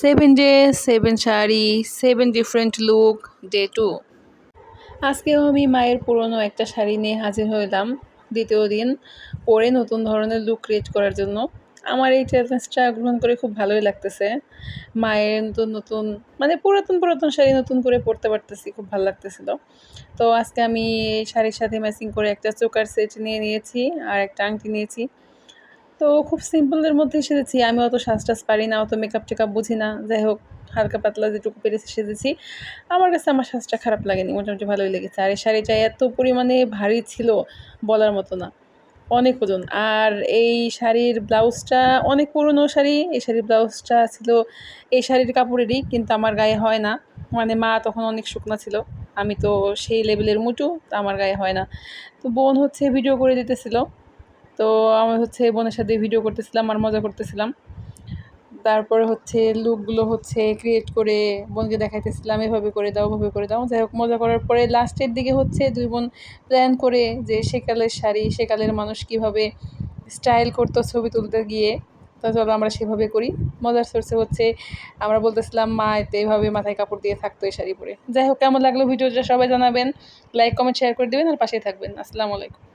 Seven day, seven sari, seven different look day two আজকেও আমি মায়ের পুরনো একটা শাড়ি নিয়ে হাজির হলাম দ্বিতীয় দিন পরে নতুন ধরনের লুক ক্রিয়েট করার জন্য। আমার এই চ্যালেঞ্জটা গ্রহণ করে খুব ভালোই লাগতেছে। মায়ের নতুন নতুন মানে পুরাতন পুরাতন শাড়ি নতুন করে পরতে পারতেছি, খুব ভালো লাগতেছিল। তো আজকে আমি শাড়ির সাথে ম্যাচিং করে একটা চোকার সেট নিয়ে নিয়েছি আর একটা আংটি নিয়েছি। তো খুব সিম্পলের মধ্যে সেজেছি। আমি অত সাজ টাজ পারি না, অত মেকআপ টেকআপ বুঝি না। যাই হোক, হালকা পাতলা যেটুকু পেরেছি সেজেছি। আমার কাছে আমার সাজটা খারাপ লাগেনি, মোটামুটি ভালোই লেগেছে। আর এই শাড়িটা এত পরিমাণে ভারী ছিল, বলার মতো না। অনেক ওজন। আর এই শাড়ির ব্লাউজটা অনেক পুরনো শাড়ি। এই শাড়ির ব্লাউজটা ছিল, এই শাড়ির কাপড়েরই, কিন্তু আমার গায়ে হয় না। মানে মা তখন অনেক শুকনা ছিল। আমি তো সেই লেভেলের মুটু, তা আমার গায়ে হয় না। তো বোন হচ্ছে ভিডিও করে দিতেছিল। তো আমি হচ্ছে বোনের সাথে ভিডিও করতেছিলাম আর মজা করতেছিলাম। তারপরে হচ্ছে লুকগুলো হচ্ছে ক্রিয়েট করে বোনকে দেখাইতেছিলাম, এভাবে করে দাও, ওভাবে করে দাও। যাই হোক, মজা করার পরে লাস্টের দিকে হচ্ছে দুই বোন প্ল্যান করে যে সেকালের শাড়ি, সেকালের মানুষ কীভাবে স্টাইল করতো ছবি তুলতে গিয়ে, তো চলো আমরা সেভাবে করি। মজার সোর্সে হচ্ছে আমরা বলতেছিলাম, মা, এতে এভাবে মাথায় কাপড় দিয়ে থাকতো এই শাড়ি পরে। যাই হোক, কেমন লাগল ভিডিওটা সবাই জানাবেন। লাইক কমেন্ট শেয়ার করে দেবেন আর পাশেই থাকবেন। আসসালামু আলাইকুম।